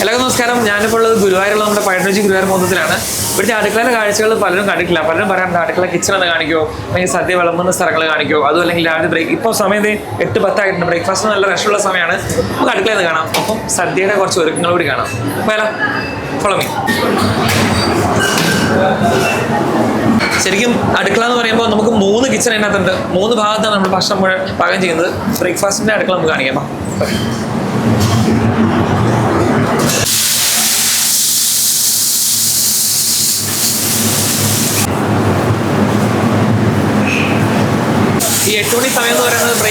എല്ലാവർക്കും നമസ്കാരം. ഞാനിപ്പോൾ ഉള്ളത് ഗുരുവായൂരുള്ള നമ്മുടെ പഴയഞ്ചി ഗുരുവായൂർ മൊത്തത്തിലാണ്. ഇവിടുത്തെ അടുക്കളയുടെ കാഴ്ചകൾ പലരും കണ്ടിട്ടില്ല. പലരും പറയാറുണ്ട് അടുക്കള കിച്ചൺ എന്ന് കാണിക്കോ അല്ലെങ്കിൽ സദ്യ വിളമ്പുന്ന സ്ഥലങ്ങൾ കാണിക്കോ അതും അല്ലെങ്കിൽ രാവിലെ ബ്രേക്ക് ഇപ്പോൾ സമയം എട്ട് പത്തായിട്ടുണ്ട്. ബ്രേക്ക്ഫാസ്റ്റ് നല്ല രസമുള്ള സമയമാണ്. നമുക്ക് അടുക്കളയിൽ നിന്ന് കാണാം. അപ്പം സദ്യയുടെ കുറച്ച് ഒരുക്കങ്ങൾ കൂടി കാണാം. അപ്പോൾ ഫോളോ മീ ശരിക്കും അടുക്കള എന്ന് പറയുമ്പോൾ നമുക്ക് മൂന്ന് കിച്ചൺ അതിനകത്തുണ്ട്. മൂന്ന് ഭാഗത്താണ് നമ്മൾ ഭക്ഷണം പാകം ചെയ്യുന്നത്. ബ്രേക്ക്ഫാസ്റ്റിന്റെ അടുക്കള നമുക്ക് കാണിക്കാം. വാ. ഈ എട്ട് മണി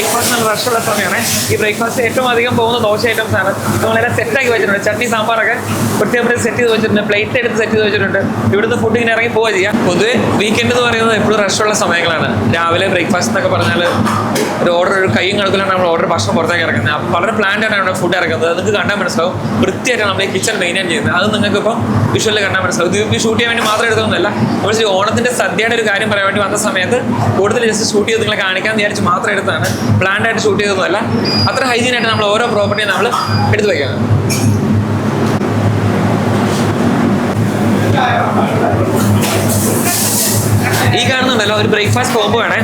റഷുള്ള സമയമാണ്. ഈ ബ്രേക്ക്ഫാസ്റ്റ് ഏറ്റവും അധികം പോകുന്ന ദോശ ഐറ്റംസ് ആണ്. നമ്മളെല്ലാം സെറ്റ് ആക്കി വെച്ചിട്ടുണ്ട്. ചട്നി സാമ്പാറൊക്കെ പ്രത്യേകം സെറ്റ് ചെയ്ത് വെച്ചിട്ടുണ്ട്. പ്ലേറ്റ് എടുത്ത് സെറ്റ് ചെയ്ത് വെച്ചിട്ടുണ്ട്. ഇവിടുത്തെ ഫുഡ് ഇങ്ങനെ ഇറങ്ങി പോവുക ചെയ്യാം. പൊതുവെ വീക്കെൻഡ് എന്ന് പറയുന്നത് എപ്പോഴും റഷുള്ള സമയങ്ങളാണ്. രാവിലെ ബ്രേക്ക്ഫാസ്റ്റ് എന്നൊക്കെ പറഞ്ഞാൽ ഒരു ഓർഡർ ഒരു കൈയും കണക്കിലാണ് നമ്മൾ ഓർഡർ ഭക്ഷണം പുറത്തേക്ക് ഇറക്കുന്നത്. വളരെ പ്ലാൻഡ് ആയിട്ടാണ് നമ്മുടെ ഫുഡ് ഇറക്കുന്നത്. നിങ്ങൾക്ക് കണ്ടാൽ മനസ്സിലാവും. വൃത്തിയായിട്ടാണ് നമ്മൾ ഈ കിച്ചൺ മെയിന്റെയിൻ ചെയ്യുന്നത്. അത് നിങ്ങൾക്ക് ഇപ്പം വിഷ്വലിൽ കണ്ടാൽ മനസ്സിലാവും. ഇത് ഷൂട്ട് ചെയ്യാൻ വേണ്ടി മാത്രം എടുക്കുന്നതല്ല. നമ്മൾ ഈ ഓണത്തിന്റെ സദ്യയുടെ ഒരു കാര്യം പറയാൻ വേണ്ടി വന്ന സമയത്ത് കൂടുതൽ ജസ്റ്റ് ഷൂട്ട് ചെയ്ത് നിങ്ങളെ കാണിക്കാൻ വിചാരിച്ച് മാത്രം എടുത്താണ് പ്ലാൻഡ് ആയിട്ട് ഷൂട്ട് ചെയ്തതൊന്നുമല്ല. അത്ര ഹൈജീൻ ആയിട്ട് നമ്മൾ ഓരോ പ്രോപ്പർട്ടിയും നമ്മൾ എടുത്തു വയ്ക്കുകയാണ് ഈ കാണുന്നുണ്ടല്ലോ ഒരു ബ്രേക്ക്ഫാസ്റ്റ് കോംബോ ആണ്.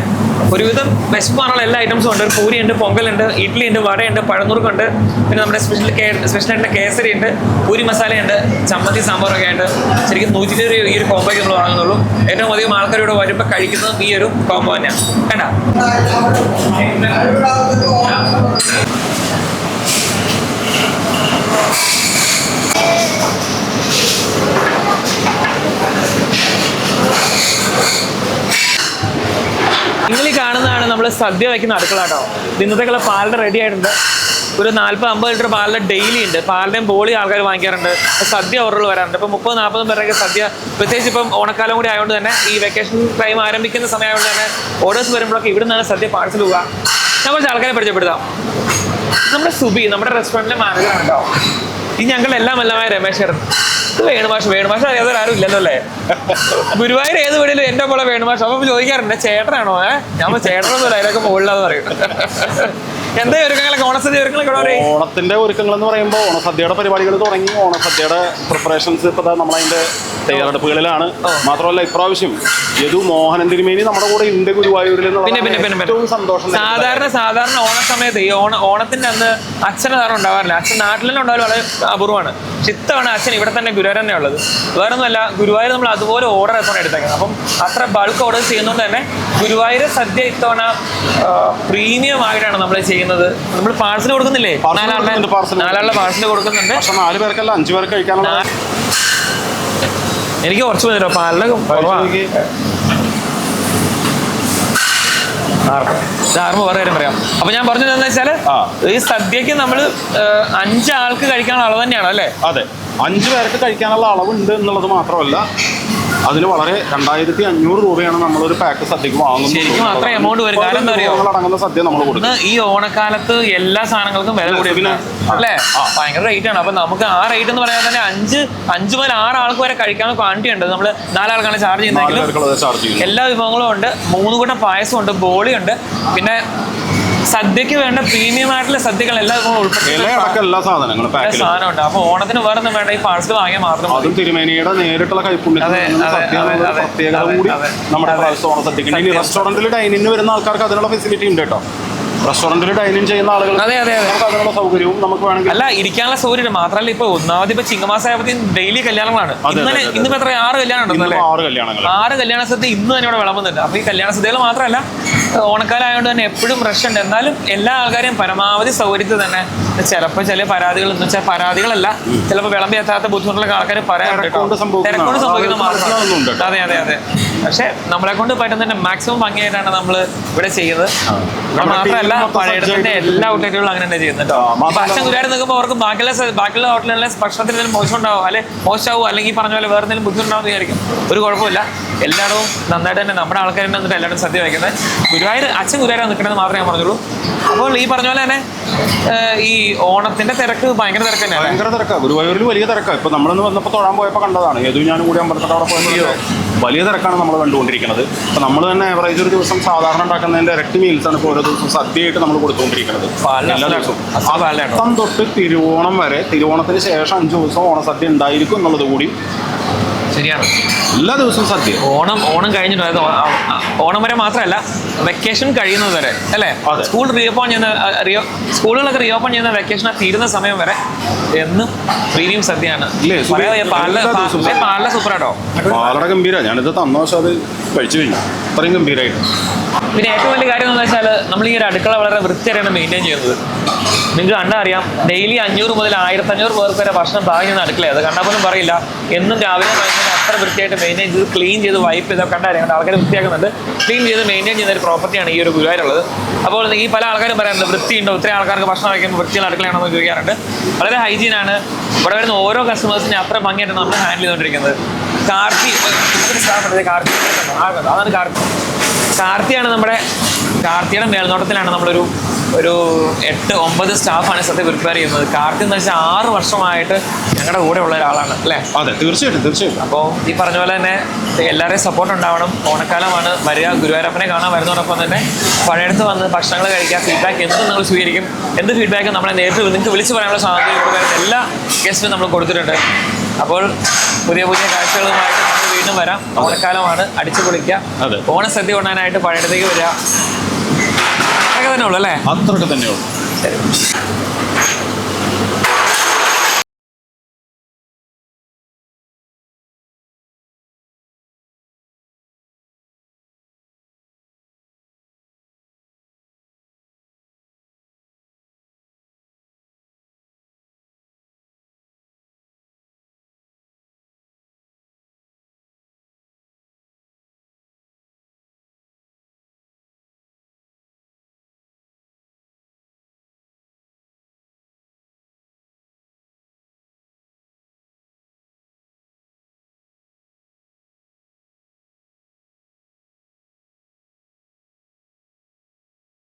ഒരുവിധം വിശപ്പ് മാറാനുള്ള എല്ലാ ഐറ്റംസും ഉണ്ട്. പൂരി ഉണ്ട് പൊങ്കലുണ്ട് ഇഡ്ഡലി ഉണ്ട് വടയുണ്ട് പഴനുറുക്കുണ്ട് പിന്നെ നമ്മുടെ സ്പെഷ്യൽ സ്പെഷ്യൽ ആയിട്ട് കേസരി ഉണ്ട് പൂരി മസാലയുണ്ട് ചമ്മന്തി സാമ്പാറൊക്കെ ഉണ്ട് ശരിക്കും നൂറ്റി ഇരുപത് രൂപ ഈ ഒരു കോംബോയ്ക്ക് നമ്മൾ വാങ്ങുന്നുള്ളൂ. ഏറ്റവും അധികം ആൾക്കാർ ഇവിടെ വരുമ്പോൾ കഴിക്കുന്നതും ഈ ഒരു കോംബോ തന്നെയാണ്. കണ്ട നിങ്ങൾ ഈ കാണുന്നതാണ് സദ്യ വയ്ക്കുന്ന അടുക്കള കേട്ടോ ഇന്നത്തേക്കുള്ള പാലിന്റെ റെഡി ആയിട്ടുണ്ട്. ഒരു നാല്പത് അമ്പത് ലിറ്റർ പാലിന്റെ ഡെയിലി ഉണ്ട്. പാലിന്റെയും ബോളി ആൾക്കാർ വാങ്ങിക്കാറുണ്ട്. സദ്യ ഓർഡറുകൾ വരാറുണ്ട്. ഇപ്പം മുപ്പത് നാൽപ്പതും പേരൊക്കെ സദ്യ പ്രത്യേകിച്ച് ഇപ്പം ഓണക്കാലം കൂടി ആയതുകൊണ്ട് തന്നെ ഈ വെക്കേഷൻ ടൈം ആരംഭിക്കുന്ന സമയമായതുകൊണ്ട് തന്നെ ഓർഡേഴ്സ് വരുമ്പോഴൊക്കെ ഇവിടെ നിന്നാണ് സദ്യ പാഴ്സൽ പോവുക ഞാൻ കുറച്ച് ആൾക്കാരെ പരിചയപ്പെടുത്താം. നമ്മുടെ സുബി നമ്മുടെ റെസ്റ്റോറന്റിലെ മാനേജറാണ് കേട്ടോ ഈ ഞങ്ങളുടെ എല്ലാം എല്ലാമായ രമേശൻ ഇത് വേണുമാഷ് വേണുമാഷ് അറിയാതെ ആരും ഇല്ലല്ലോ അല്ലേ ഗുരുവായൂർ ഏത് വീടിലും എന്റെ പോലെ വേണുമാഷ്. അപ്പൊ ചോദിക്കാറുണ്ട് ചേട്ടനാണോ? ഏഹ് ഞാൻ ചേട്ടനൊന്നും അതിലൊക്കെ മുകളിലാന്ന് പറയും. എന്താ ഒരുക്കങ്ങളൊക്കെ? ഓണസദ്യ ഒരുക്കങ്ങളൊക്കെ ഓണത്തിന്റെ ഒരുക്കങ്ങൾ എന്ന് പറയുമ്പോൾ ഓണസദ്യയുടെ പരിപാടികൾ തുടങ്ങി. ഓണസദ്യയുടെ പ്രിപ്പറേഷൻസ് ഇപ്പൊ നമ്മളതിന്റെ തയ്യാറെടുപ്പുകളിലാണ്. മാത്രമല്ല ഇപ്രാവശ്യം യദു മോഹനൻ തിരുമേനി നമ്മുടെ കൂടെ ഉണ്ട് ഗുരുവായൂരിൽ ഏറ്റവും സന്തോഷം സാധാരണ സാധാരണ ഓണ സമയത്ത് ഈ ഓണ ഓണത്തിന്റെ അന്ന് അച്ഛന് സാധനം ഉണ്ടാവാറില്ല. അച്ഛൻ നാട്ടിൽ തന്നെ ഉണ്ടാവാൻ വളരെ അപൂർവമാണ്. ചിത്തമാണ് അച്ഛൻ ഇവിടെ തന്നെ ഗുരുവായൂർ തന്നെ ഉള്ളത്. വേറെ ഒന്നുമല്ല ഗുരുവായൂർ നമ്മൾ അതുപോലെ ഓർഡർ എത്തണം എടുത്തേക്കുന്നത് അപ്പം അത്ര ബൾക്ക് ഓർഡർ ചെയ്യുന്നതുകൊണ്ട് തന്നെ ഗുരുവായൂർ സദ്യ ഇത്തവണ പ്രീമിയം ആയിട്ടാണ് നമ്മൾ ചെയ്യുന്നത്. നമ്മൾ പാഴ്സൽ കൊടുക്കുന്നില്ലേ? നാലാളുടെ പാഴ്സൽ കൊടുക്കുന്നുണ്ട്. നാല് പേർക്കല്ല അഞ്ചു പേർക്ക് കഴിക്കാനുള്ള എനിക്ക് കുറച്ച് മതി പാലിന് ധാർമ്മ വേറെ കാര്യം പറയാം. അപ്പൊ ഞാൻ പറഞ്ഞത് എന്താ വെച്ചാൽ ഈ സദ്യക്ക് നമ്മൾ അഞ്ചാൾക്ക് കഴിക്കാനുള്ള അളവ് തന്നെയാണ് അല്ലേ? അതെ. അഞ്ചു പേർക്ക് കഴിക്കാനുള്ള അളവുണ്ട് എന്നുള്ളത് മാത്രമല്ല അതിന് വളരെ രണ്ടായിരത്തി അഞ്ഞൂറ് രൂപയാണ് നമ്മളൊരു പാക്ക് സദ്യക്ക് amount വരും. കാരണം? വാങ്ങുന്നത് അടങ്ങുന്ന സദ്യ നമ്മൾ കൊടുക്കും. ഈ ഓണക്കാലത്ത് എല്ലാ സാധനങ്ങൾക്കും വില കൂടി പിന്നെ, അല്ലേ? ഭയങ്കര റേറ്റ് ആണ്. അപ്പൊ നമുക്ക് ആ റേറ്റ് എന്ന് പറയാൻ തന്നെ അഞ്ച് അഞ്ച് മുതൽ ആറ് ആൾക്ക് വരെ കഴിക്കാൻ ക്വാണ്ടിറ്റി ഉണ്ട് നമ്മൾ നാലാൾക്കാണ് ചാർജ് ചെയ്യുന്നത്. ചെയ്യുന്നതെങ്കിലും എല്ലാ വിഭവങ്ങളും ഉണ്ട്. മൂന്ന് കൂട്ടം പായസം ഉണ്ട് ബോളി ഉണ്ട് പിന്നെ സദ്യക്ക് വേണ്ട പ്രീമിയം ആയിട്ടുള്ള സദ്യകൾ എല്ലാം എല്ലാ സാധനങ്ങളും സാധനമുണ്ട്. അപ്പൊ ഓണത്തിന് വേറെ ഒന്നും വേണ്ട ഈ പാഴ്സൽ വാങ്ങിയാൽ മാത്രം മതി. അതും തിരുമേനിയുടെ നേരിട്ടുള്ള. നമ്മുടെ ഡൈനിന് വരുന്ന ആൾക്കാർക്ക് അതിനുള്ള ഫെസിലിറ്റി ഉണ്ട് കേട്ടോ. റെസ്റ്റോറന്റിൽ ഡൈനിങ് ചെയ്യുന്ന ആളുകൾ അതെ, അതെ, അതെ. നമുക്ക് അതിനുള്ള സൗകര്യവും നമുക്ക് വേണമെങ്കിൽ അല്ല ഇരിക്കാനുള്ള സൗകര്യം മാത്രമല്ല ഇപ്പൊ ഒന്നാമത് ഇപ്പൊ ചിങ്ങമാസമായപ്പോഴത്തേക്കും ഡെയിലി കല്യാണങ്ങളാണ്. ഇന്നലെ. ഇന്നിപ്പോ എത്ര? ആറ് കല്യാണം ഉണ്ടല്ലേ ആറ് കല്യാണങ്ങൾ ആറ് കല്യാണ സദ്യ ഇന്ന് തന്നെ ഇവിടെ വിളമ്പുന്നുണ്ട്. അപ്പൊ ഈ കല്യാണ സദ്യകൾ മാത്രമല്ല ഓണക്കാലം ആയതുകൊണ്ട് തന്നെ എപ്പോഴും റഷ് ഉണ്ട്. എന്നാലും എല്ലാ ആൾക്കാരെയും പരമാവധി സൗകര്യത്തിൽ തന്നെ ചിലപ്പോൾ ചില പരാതികൾ എന്ന് വെച്ചാൽ പരാതികളല്ല. ചിലപ്പോൾ വിളമ്പ് എത്താത്ത ബുദ്ധിമുട്ടുള്ള ആൾക്കാർ പറയാറുണ്ട്. സംഭവിക്കുന്ന മാത്രമാണ് അതെ അതെ അതെ. പക്ഷെ നമ്മളെ കൊണ്ട് പറ്റുന്നതിന്റെ മാക്സിമം ഭംഗിയായിട്ടാണ് നമ്മൾ ഇവിടെ ചെയ്യുന്നത്. മാത്രമല്ല പഴയത്തിന്റെ എല്ലാ ഔട്ട്ലെറ്റുകളും അങ്ങനെ തന്നെ ചെയ്യുന്നത് ഭക്ഷണം ഗുരുവായൂർ നിൽക്കുമ്പോൾ അവർക്ക് ബാക്കിയുള്ള ബാക്കിയുള്ള ഹോട്ടലുകളിലെ ഭക്ഷണത്തിന് എന്തെങ്കിലും മോശം ഉണ്ടാവും അല്ലെ മോശമാവും അല്ലെങ്കിൽ പറഞ്ഞ പോലെ വേറെ എന്തെങ്കിലും ബുദ്ധിമുട്ടുണ്ടാവും വിചാരിക്കും. ഒരു കുഴപ്പമില്ല. എല്ലായിടവും നന്നായിട്ട് തന്നെ നമ്മുടെ ആൾക്കാർ തന്നെ എന്നിട്ട് എല്ലാവരും സദ്യ വയ്ക്കുന്നത്. ഗുരുവായൂർ അച്ഛൻ ഗുരുവായൂർ നിൽക്കണമെന്ന് മാത്രമേ ഞാൻ പറഞ്ഞുള്ളൂ. അപ്പോൾ ഈ പറഞ്ഞ പോലെ തന്നെ ഈ ഓണത്തിന്റെ തിരക്ക് ഭയങ്കര തിരക്ക് തന്നെയാണ്. ഭയങ്കര തിരക്കാണ് ഗുരുവായൂരിൽ വലിയ തിരക്കാണ് ഇപ്പൊ നമ്മളൊന്ന് വന്നപ്പോൾ തൊഴാൻ പോയപ്പോൾ കണ്ടതാണ്. ഏതു ഞാനും കൂടി അമ്പലത്തോടെ പോയപ്പോൾ വലിയ തിരക്കാണ് നമ്മൾ കണ്ടുകൊണ്ടിരിക്കുന്നത്. അപ്പോൾ നമ്മൾ തന്നെ ആവറേജ് ഒരു ദിവസം സാധാരണ ഉണ്ടാക്കുന്നതിന്റെ ഇരട്ടി മീൽസാണ് ഇപ്പോൾ ഓരോ ദിവസം സദ്യയായിട്ട് നമ്മൾ കൊടുത്തുകൊണ്ടിരിക്കുന്നത്. അത്തം തൊട്ട് തിരുവോണം വരെ തിരുവോണത്തിന് ശേഷം അഞ്ച് ദിവസം ഓണസദ്യ ഉണ്ടായിരിക്കും എന്നുള്ളത് കൂടി ശരിയാണ്. എല്ലാ ദിവസവും സദ്യ. ഓണം ഓണം കഴിഞ്ഞിട്ട് അതായത് ഓണം വരെ മാത്രമല്ല വെക്കേഷൻ കഴിയുന്നത് വരെ അല്ലേ? സ്കൂൾ റീഓപ്പൺ ചെയ്യുന്ന റിയോ സ്കൂളുകളൊക്കെ റീഓപ്പൺ ചെയ്യുന്ന വെക്കേഷൻ തീരുന്ന സമയം വരെ എന്നും പ്രീമിയം സദ്യയാണ്. പാലിലെ ആട്ടോ വളരെ ഗംഭീര. ഞാനിത് തന്ന വശം അത് കഴിച്ചു കഴിഞ്ഞു. അത്രയും ഗംഭീരമായിട്ട് പിന്നെ ഏറ്റവും വലിയ കാര്യം എന്ന് വെച്ചാൽ നമ്മൾ ഈ ഒരു അടുക്കള വളരെ വൃത്തിയായിട്ടാണ് മെയിന്റെയിൻ ചെയ്യുന്നത്. നിങ്ങൾക്ക് കണ്ടാൽ അറിയാം ഡെയിലി അഞ്ഞൂറ് മുതൽ ആയിരത്തഞ്ഞൂറ് പേർക്ക് വരെ ഭക്ഷണം പാകം ചെയ്യുന്ന അടുക്കള അത് കണ്ടാൽ പോലും പറയില്ല. എന്നും രാവിലെ വൈകുന്നേരം അത്ര വൃത്തിയായിട്ട് മെയിന്റെയിൻ ചെയ്ത് ക്ലീൻ ചെയ്ത് വൈപ്പ് ചെയ്ത് കണ്ടാൽ ആൾക്കാർ വൃത്തിയാക്കുന്നുണ്ട്. ക്ലീൻ ചെയ്ത് മെയിന്റെയിൻ ചെയ്യുന്ന ഒരു പ്രോപ്പർട്ടിയാണ് ഈ ഒരു ഗുരുവായൂരുള്ളത് അപ്പോൾ ഈ പല ആൾക്കാരും പറയാറുണ്ട് വൃത്തിയുണ്ടോ? ഒത്തിരി ആൾക്കാർക്ക് ഭക്ഷണം കഴിക്കുമ്പോൾ വൃത്തിയുള്ള അടുക്കളയാണെന്ന് ചോദിക്കാറുണ്ട്. വളരെ ഹൈജീനാണ് ഇവിടെ വരുന്ന ഓരോ കസ്റ്റമേഴ്സിനെ അത്ര ഭംഗിയായിട്ട് നമ്മൾ ഹാൻഡിൽ ചെയ്തുകൊണ്ടിരിക്കുന്നത്. കാർത്തി സ്റ്റാഫ് കാർത്തി അതാണ് കാർത്തി. കാർത്തിയാണ് നമ്മുടെ കാർത്തിയുടെ മേൽനോട്ടത്തിലാണ് നമ്മളൊരു ഒരു എട്ട് ഒമ്പത് സ്റ്റാഫാണ് സത്യം പ്രിപ്പയർ ചെയ്യുന്നത്. കാർത്തി എന്ന് വെച്ചാൽ ആറ് വർഷമായിട്ട് ഞങ്ങളുടെ കൂടെ ഉള്ള ഒരാളാണ് അല്ലേ? അതെ തീർച്ചയായിട്ടും തീർച്ചയായിട്ടും. അപ്പോൾ ഈ പറഞ്ഞ പോലെ തന്നെ എല്ലാവരെയും സപ്പോർട്ട് ഉണ്ടാവണം. ഓണക്കാലമാണ് വരിക ഗുരുവായൂരപ്പനെ കാണാൻ വരുന്നതോടൊപ്പം തന്നെ പഴയടുത്ത് വന്ന് ഭക്ഷണങ്ങൾ കഴിക്കുക ഫീഡ്ബാക്ക് എന്ത് നിങ്ങൾ സ്വീകരിക്കും. എന്ത് ഫീഡ്ബാക്ക് നമ്മളെ നേരിട്ട് നിങ്ങൾക്ക് വിളിച്ച് പറയാനുള്ള സ്വാതന്ത്ര്യം വരുന്ന എല്ലാ ഗസ്റ്റിനും നമ്മൾ കൊടുത്തിട്ടുണ്ട്. അപ്പോൾ പുതിയ പുതിയ കാഴ്ചകളുമായിട്ട് നമുക്ക് വീണ്ടും വരാം. ഓണക്കാലമാണ് അടിച്ചു പൊളിക്കുക. ഓണസദ്യ കൊണ്ടാനായിട്ട് പഴയടത്തേക്ക് വരിക. അതൊക്കെ തന്നെ ഉള്ളൂ അല്ലേ? അത്രയൊക്കെ തന്നെയുള്ളൂ ശരി